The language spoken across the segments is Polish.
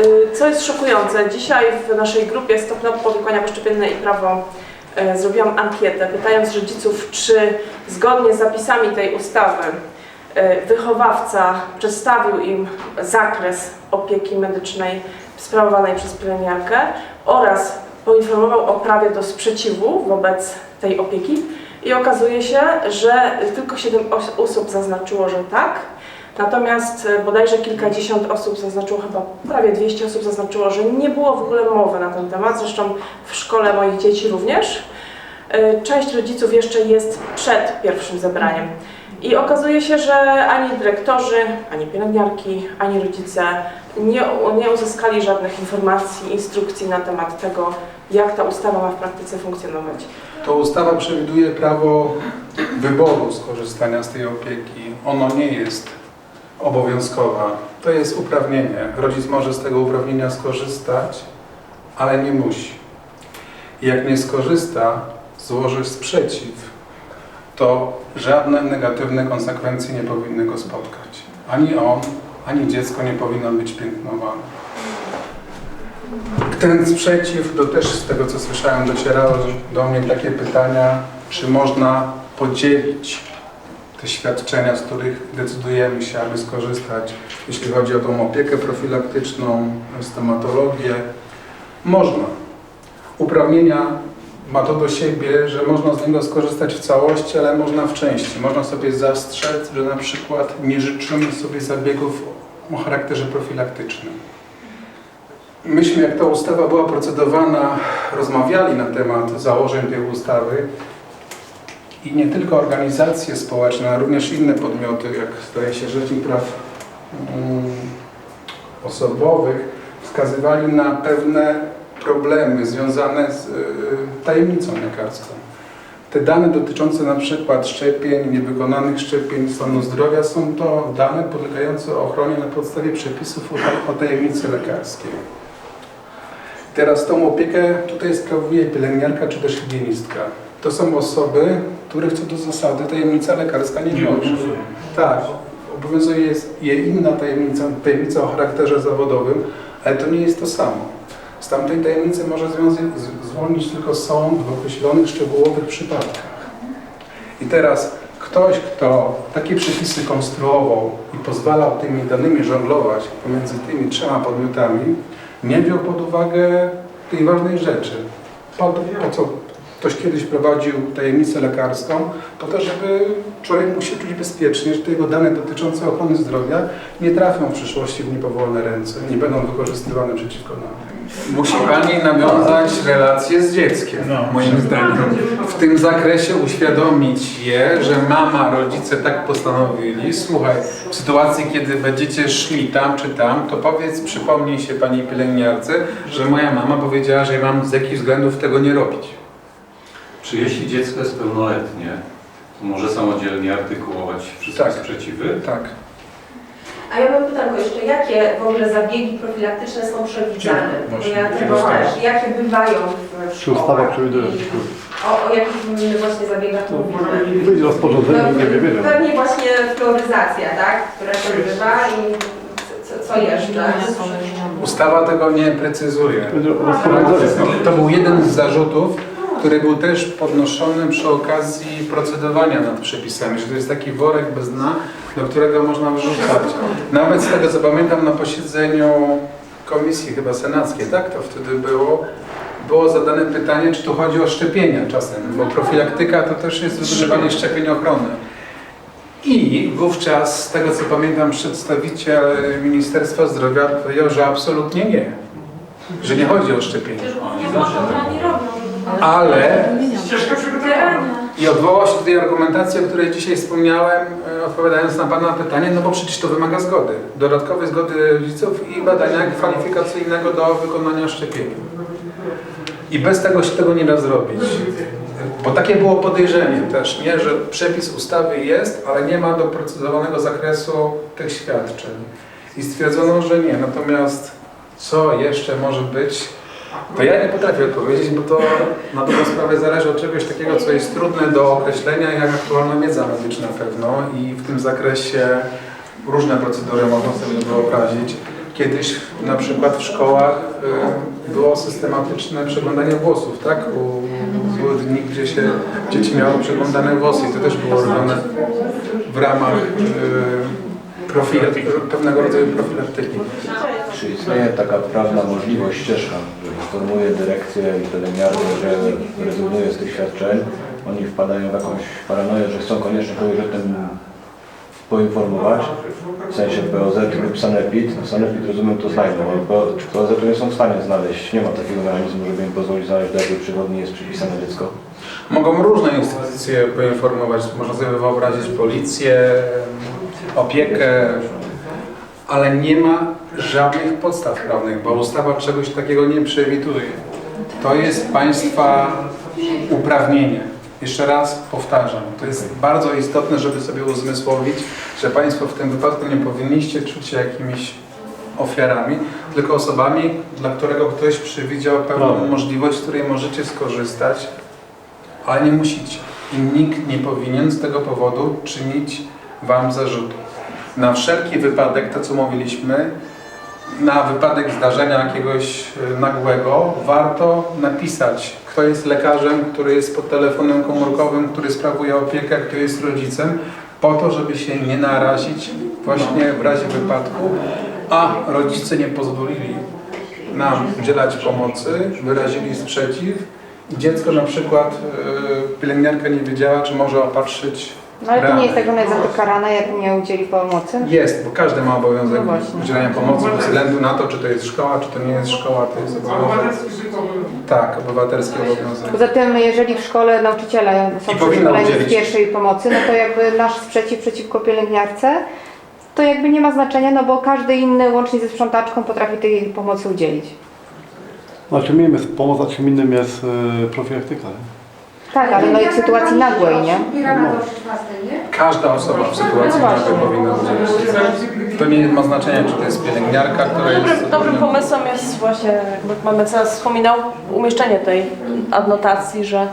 Y, Co jest szokujące, dzisiaj w naszej grupie Stopniowe Powikłania Poszczepienne i Prawo y, zrobiłam ankietę, pytając rodziców, czy zgodnie z zapisami tej ustawy y, wychowawca przedstawił im zakres opieki medycznej sprawowanej przez pielęgniarkę oraz poinformował o prawie do sprzeciwu wobec tej opieki i okazuje się, że tylko 7 os- osób zaznaczyło, że tak, Natomiast e, bodajże kilkadziesiąt osób zaznaczyło, chyba prawie 200 osób zaznaczyło, że nie było w ogóle mowy na ten temat. Zresztą w szkole moich dzieci również. E, Część rodziców jeszcze jest przed pierwszym zebraniem. I okazuje się, że ani dyrektorzy, ani pielęgniarki, ani rodzice nie, nie uzyskali żadnych informacji, instrukcji na temat tego, jak ta ustawa ma w praktyce funkcjonować. To ustawa przewiduje prawo wyboru skorzystania z tej opieki. Ono nie jest obowiązkowa. To jest uprawnienie. Rodzic może z tego uprawnienia skorzystać, ale nie musi. Jak nie skorzysta, złoży sprzeciw, to żadne negatywne konsekwencje nie powinny go spotkać. Ani on, ani dziecko nie powinno być piętnowane. Ten sprzeciw, to też z tego co słyszałem, docierały do mnie takie pytania, czy można podzielić te świadczenia, z których decydujemy się, aby skorzystać, jeśli chodzi o tą opiekę profilaktyczną, stomatologię. Można. Uprawnienia ma to do siebie, że można z niego skorzystać w całości, ale można w części. Można sobie zastrzec, że na przykład nie życzymy sobie zabiegów o charakterze profilaktycznym. Myśmy, jak ta ustawa była procedowana, rozmawiali na temat założeń tej ustawy i nie tylko organizacje społeczne, ale również inne podmioty, jak zdaje się Rzecznik Praw mm, Osobowych, wskazywali na pewne problemy związane z y, tajemnicą lekarską. Te dane dotyczące na przykład szczepień, niewykonanych szczepień, stanu zdrowia są to dane podlegające ochronie na podstawie przepisów o tajemnicy lekarskiej. Teraz tą opiekę tutaj sprawuje pielęgniarka czy też higienistka. To są osoby, których co do zasady tajemnica lekarska nie może. Tak, obowiązuje je inna tajemnica, tajemnica o charakterze zawodowym, ale to nie jest to samo. Z tamtej tajemnicy może zwolnić tylko sąd w określonych szczegółowych przypadkach. I teraz ktoś, kto takie przepisy konstruował i pozwalał tymi danymi żonglować pomiędzy tymi trzema podmiotami, nie wziął pod uwagę tej ważnej rzeczy. Po, po co ktoś kiedyś prowadził tajemnicę lekarską? Po to, żeby człowiek mógł się czuć bezpiecznie, że te jego dane dotyczące ochrony zdrowia nie trafią w przyszłości w niepowolne ręce, nie będą wykorzystywane przeciwko nam. Musi Pani nawiązać relacje z dzieckiem, moim zdaniem. W tym zakresie uświadomić je, że mama, rodzice tak postanowili. Słuchaj, w sytuacji, kiedy będziecie szli tam czy tam, to powiedz, przypomnij się Pani pielęgniarce, że moja mama powiedziała, że ja mam z jakich względów tego nie robić. Czy jeśli dziecko jest pełnoletnie, to może samodzielnie artykułować wszystkie Tak. sprzeciwy? Tak. A ja mam pytanko jeszcze, jakie w ogóle zabiegi profilaktyczne są przewidziane? Bo ja tego też, jakie bywają w, Czy ustawa przewiduje? O, o jakich właśnie zabiegach mówimy? Wyjdzie rozporządzenie i nie wiem. Pewnie właśnie fluoryzacja, tak? Która się odbywa i co, co jeszcze? Ustawa tego nie precyzuje. To był jeden z zarzutów, który był też podnoszony przy okazji procedowania nad przepisami, że to jest taki worek bez dna, do którego można wrzucać. Nawet z tego co pamiętam na posiedzeniu komisji chyba senackiej, tak to wtedy było, było zadane pytanie, czy tu chodzi o szczepienia czasem, bo profilaktyka to też jest wykonywanie szczepień ochronnych. I wówczas, z tego co pamiętam, przedstawiciel Ministerstwa Zdrowia powiedział, że absolutnie nie. Że nie chodzi o szczepienie. Ale i odwołał się do tej argumentacji, o której dzisiaj wspomniałem, e, odpowiadając na Pana pytanie, no bo przecież to wymaga zgody. Dodatkowej zgody rodziców i badania kwalifikacyjnego do wykonania szczepienia. I bez tego się tego nie da zrobić. Bo takie było podejrzenie też, nie? że przepis ustawy jest, ale nie ma doprecyzowanego zakresu tych świadczeń. I stwierdzono, że nie. Natomiast co jeszcze może być, to ja nie potrafię odpowiedzieć, bo to na dobrą sprawę zależy od czegoś takiego, co jest trudne do określenia, jak aktualna wiedza medyczna pewno i w tym zakresie różne procedury można sobie wyobrazić. kiedyś na przykład w szkołach y, było systematyczne przeglądanie włosów, tak? Były dni, gdzie się dzieci miały przeglądane włosy i to też było robione w ramach y, profil, pewnego rodzaju profilaktyki. Czy istnieje taka prawna możliwość, ścieżka, że informuje dyrekcję i pielęgniarkę, że rezygnuje z tych świadczeń, oni wpadają w jakąś paranoję, że chcą koniecznie kogoś o tym poinformować, w sensie POZ lub Sanepid. No Sanepid rozumiem to znajdą, czy POZ to nie są w stanie znaleźć, nie ma takiego mechanizmu, żeby im pozwolić znaleźć, do jakiej przychodni jest przypisane dziecko. Mogą różne instytucje poinformować, można sobie wyobrazić policję, opiekę, ale nie ma żadnych podstaw prawnych, bo ustawa czegoś takiego nie przewiduje. To jest państwa uprawnienie. Jeszcze raz powtarzam, to jest bardzo istotne, żeby sobie uzmysłowić, że Państwo w tym wypadku nie powinniście czuć się jakimiś ofiarami, tylko osobami, dla którego ktoś przewidział pewną Prawda. możliwość, z której możecie skorzystać, ale nie musicie. I nikt nie powinien z tego powodu czynić Wam zarzutu. Na wszelki wypadek, to co mówiliśmy, na wypadek zdarzenia jakiegoś e, nagłego, warto napisać, kto jest lekarzem, który jest pod telefonem komórkowym, który sprawuje opiekę, kto jest rodzicem, po to, żeby się nie narazić właśnie w razie wypadku, a rodzice nie pozwolili nam udzielać pomocy, wyrazili sprzeciw. Dziecko na przykład, e, pielęgniarka nie wiedziała, czy może opatrzyć No ale to nie jest tak, że ona jest za to karana, jak nie udzieli pomocy. Jest, bo każdy ma obowiązek No właśnie. udzielania pomocy bez względu na to, czy to jest szkoła, czy to nie jest szkoła, to jest obowiązek. Tak, obywatelski obowiązek. Poza tym, jeżeli w szkole nauczyciele są I powinna przeszkoleni z udzielić. pierwszej pomocy, no to jakby nasz sprzeciw przeciwko pielęgniarce, to jakby nie ma znaczenia, no bo każdy inny, łącznie ze sprzątaczką, potrafi tej pomocy udzielić. A czym innym jest pomoc, a czym innym jest e, profilaktyka. nie? Tak, ale no i w sytuacji nagłej, nie? Do 16, nie? Każda osoba w sytuacji No nagłej powinna udzielić. To nie ma znaczenia, czy to jest pielęgniarka, która jest... Dobrym, dobrym pomysłem jest właśnie, jakby pan mecenas wspominał, umieszczenie tej adnotacji, że,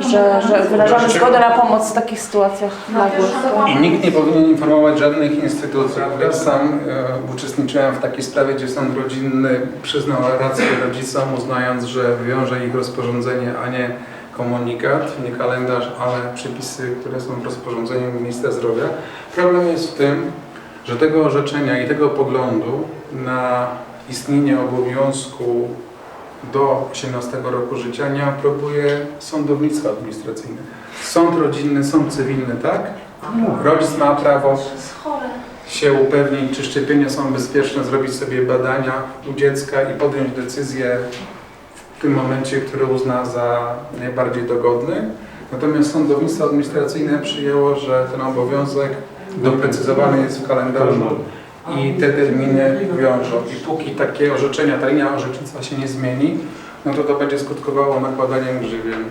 że, że wyrażamy zgodę na pomoc w takich sytuacjach nagłych. I nikt nie powinien informować żadnych instytucji. Ja sam e, uczestniczyłem w takiej sprawie, gdzie sąd rodzinny przyznał rację rodzicom, uznając, że wiąże ich rozporządzenie, a nie komunikat, nie kalendarz, ale przepisy, które są w rozporządzeniu ministra zdrowia. Problem jest w tym, że tego orzeczenia i tego poglądu na istnienie obowiązku do 18 roku życia nie aprobuje sądownictwo administracyjne. Sąd rodzinny, sąd cywilny, tak? Rodzic ma prawo się upewnić, czy szczepienia są bezpieczne, zrobić sobie badania u dziecka i podjąć decyzję w tym momencie, który uzna za najbardziej dogodny. Natomiast sądownictwo administracyjne przyjęło, że ten obowiązek doprecyzowany jest w kalendarzu i te terminy wiążą. I póki takie orzeczenia, ta linia orzecznictwa się nie zmieni, no to to będzie skutkowało nakładaniem grzywien.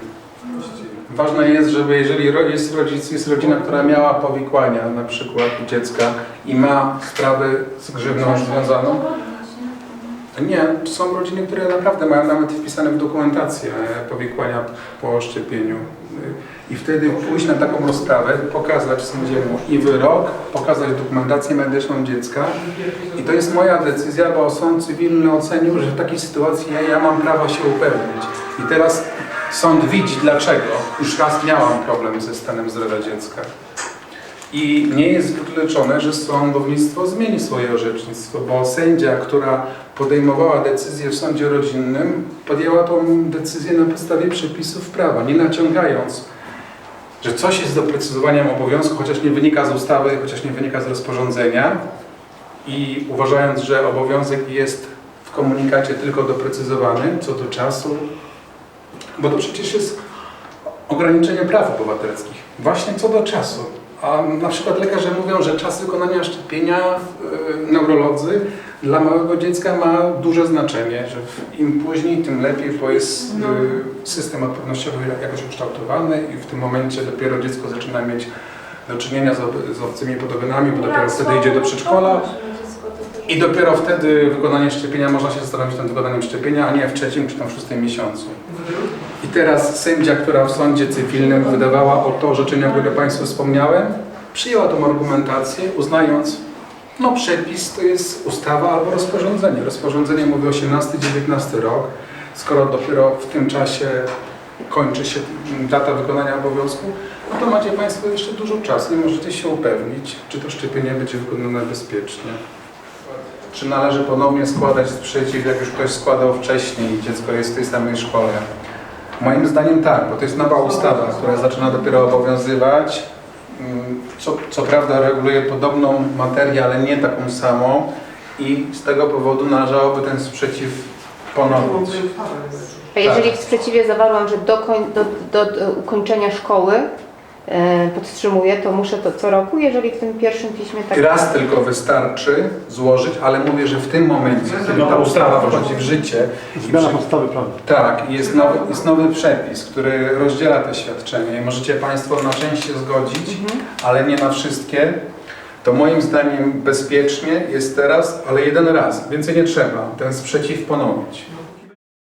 Ważne jest, żeby jeżeli jest rodzic, jest rodzina, która miała powikłania na przykład dziecka i ma sprawy z grzywną związaną, nie, są rodziny, które naprawdę mają nawet wpisane w dokumentację powikłania po szczepieniu. I wtedy pójść na taką rozprawę, pokazać sędziemu i wyrok, pokazać dokumentację medyczną dziecka. I to jest moja decyzja, bo sąd cywilny ocenił, że w takiej sytuacji ja, ja mam prawo się upewnić. I teraz sąd widzi dlaczego. Już raz miałam problem ze stanem zdrowia dziecka. I nie jest wykluczone, że sądownictwo zmieni swoje orzecznictwo, bo sędzia, która podejmowała decyzję w sądzie rodzinnym, podjęła tą decyzję na podstawie przepisów prawa, nie naciągając, że coś jest doprecyzowaniem obowiązku, chociaż nie wynika z ustawy, chociaż nie wynika z rozporządzenia i uważając, że obowiązek jest w komunikacie tylko doprecyzowany co do czasu, bo to przecież jest ograniczenie praw obywatelskich, właśnie co do czasu. A na przykład lekarze mówią, że czas wykonania szczepienia, yy, neurolodzy dla małego dziecka ma duże znaczenie, że im później, tym lepiej, bo jest yy, system odpornościowy jakoś ukształtowany i w tym momencie dopiero dziecko zaczyna mieć do czynienia z, z obcymi podobiznami, bo dopiero wtedy idzie do przedszkola i dopiero wtedy wykonanie szczepienia można się zastanowić nad wykonaniem szczepienia, a nie w trzecim czy tam w szóstym miesiącu. Teraz sędzia, która w sądzie cywilnym wydawała o to orzeczenia, które Państwu wspomniałem, przyjęła tą argumentację, uznając No przepis to jest ustawa albo rozporządzenie. Rozporządzenie mówi 18-19 rok. Skoro dopiero w tym czasie kończy się data wykonania obowiązku, no to macie Państwo jeszcze dużo czasu i możecie się upewnić, czy to szczepienie będzie wykonane bezpiecznie. Czy należy ponownie składać sprzeciw, jak już ktoś składał wcześniej i dziecko jest w tej samej szkole? Moim zdaniem tak, bo to jest nowa ustawa, która zaczyna dopiero obowiązywać. Mm, Co, co prawda reguluje podobną materię, ale nie taką samą i z tego powodu należałoby ten sprzeciw ponowić. A jeżeli Tak. w sprzeciwie zawarłam, że do, koń, do, do, do ukończenia szkoły podtrzymuję, to muszę to co roku, jeżeli w tym pierwszym piśmie tak... Raz tylko wystarczy złożyć, ale mówię, że w tym momencie, kiedy ta ustawa wchodzi w życie, i Zmiana podstawy prawnej. Tak, jest nowy, jest nowy przepis, który rozdziela te świadczenia i możecie Państwo na część się zgodzić, ale nie na wszystkie. To moim zdaniem bezpiecznie jest teraz, ale jeden raz, więcej nie trzeba, ten sprzeciw ponowić.